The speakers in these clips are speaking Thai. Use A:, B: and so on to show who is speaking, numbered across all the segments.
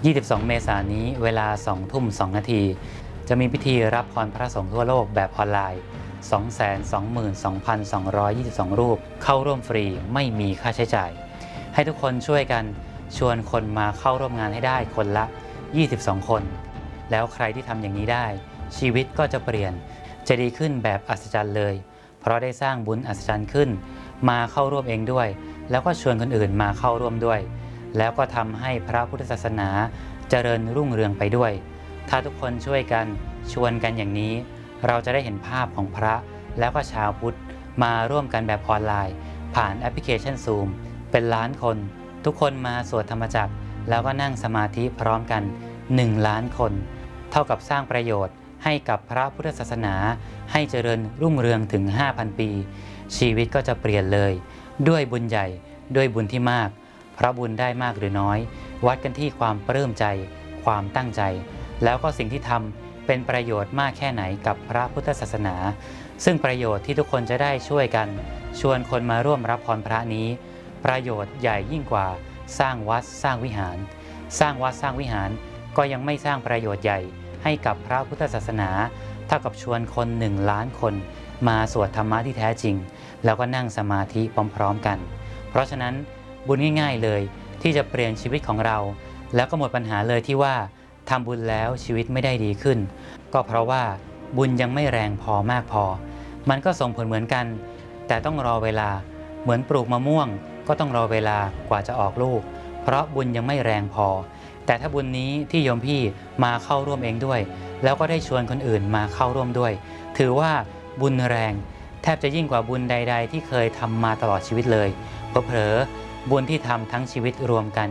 A: 22 เมษายนนี้เวลา 2 ทุ่ม 2 นาที จะมีพิธีรับพรพระสงฆ์ทั่วโลกแบบออนไลน์ 222,222 รูป เข้าร่วมฟรีไม่มีค่าใช้จ่าย ให้ทุกคนช่วยกันชวนคนมาเข้าร่วมงานให้ได้คนละ 22 คน แล้วใครที่ทำอย่างนี้ได้ ชีวิตก็จะเปลี่ยน จะดีขึ้นแบบอัศจรรย์เลย เพราะได้สร้างบุญอัศจรรย์ขึ้น มาเข้าร่วมเองด้วย แล้วก็ชวนคนอื่นมาเข้าร่วมด้วย แล้วก็ทำให้พระพุทธศาสนาเจริญรุ่งเรืองไปด้วย ถ้าทุกคนช่วยกันชวนกันอย่างนี้ เราจะได้เห็นภาพของพระแล้วก็ชาวพุทธมาร่วมกันแบบออนไลน์ ผ่านแอปพลิเคชัน Zoom เป็นล้านคน ทุกคนมาสวดธรรมจักร แล้วก็นั่งสมาธิพร้อมกัน 1 ล้านคน เท่ากับสร้างประโยชน์ให้กับพระพุทธศาสนา ให้เจริญรุ่งเรืองถึง 5,000 ปี ชีวิตก็จะเปลี่ยนเลย ด้วยบุญใหญ่ด้วยบุญที่มาก ราะบุญได้มากหรือน้อย วัดกันที่ความปลื้มใจ ความตั้งใจ แล้วก็สิ่งที่ทำเป็นประโยชน์มากแค่ไหนกับพระพุทธศาสนา ซึ่งประโยชน์ที่ทุกคนจะได้ช่วยกัน ชวนคนมาร่วมรับพรพระนี้ ประโยชน์ใหญ่ยิ่งกว่า สร้างวัดสร้างวิหาร สร้างวัดสร้างวิหาร ก็ยังไม่สร้างประโยชน์ใหญ่ให้กับพระพุทธศาสนา เท่ากับชวนคนหนึ่งล้านคน มาสวดธรรมะที่แท้จริง แล้วก็นั่งสมาธิพร้อม ๆ กัน เพราะฉะนั้น บุญง่าย ๆเลย ที่จะเปลี่ยนชีวิตของเรา แล้วก็หมดปัญหาเลยที่ว่าทำบุญแล้วชีวิตไม่ได้ดีขึ้น ก็เพราะว่าบุญยังไม่แรงพอมากพอ มันก็ส่งผลเหมือนกัน แต่ต้องรอเวลาเหมือนปลูกมะม่วง ก็ต้องรอเวลากว่าจะออกลูก เพราะบุญยังไม่แรงพอ แต่ถ้าบุญนี้ที่โยมพี่มาเข้าร่วมเองด้วย แล้วก็ได้ชวนคนอื่นมาเข้าร่วมด้วย ถือว่าบุญแรง แทบจะยิ่งกว่าบุญใด ๆ ที่เคยทำมาตลอดชีวิตเลยเผลอๆ บุญที่ทำทั้งชีวิตรวมกัน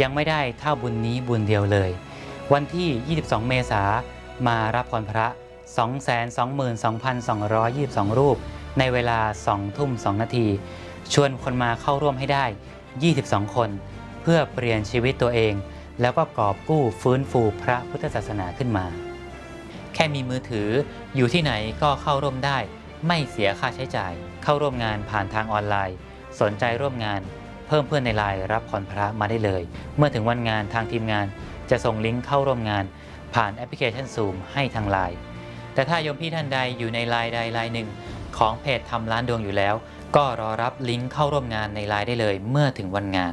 A: ยังไม่ได้เท่าบุญนี้บุญเดียวเลย วันที่ 22 เมษามารับพรพระ 222,222 รูป ในเวลา 2 ทุ่ม 2 นาที ชวนคนมาเข้าร่วมให้ได้ 22 คน เพื่อเปลี่ยนชีวิตตัวเอง แล้วก็กอบกู้ฟื้นฟูพระพุทธศาสนาขึ้นมา แค่มีมือถืออยู่ที่ไหนก็เข้าร่วมได้ ไม่เสียค่าใช้จ่าย เข้าร่วมงานผ่านทางออนไลน์ สนใจร่วมงาน เพิ่มเพื่อนในไลน์รับคอนพระมาได้เลย เมื่อถึงวันงานทางทีมงานจะส่งลิงก์เข้าร่วมงาน ผ่านแอปพลิเคชัน Zoom ให้ทางไลน์แต่ถ้าโยมพี่ท่านใดอยู่ในไลน์ใดไลน์หนึ่ง ของเพจทำร้านดวงอยู่แล้ว ก็รอรับลิงก์เข้าร่วมงานในไลน์ได้เลย เมื่อถึงวันงาน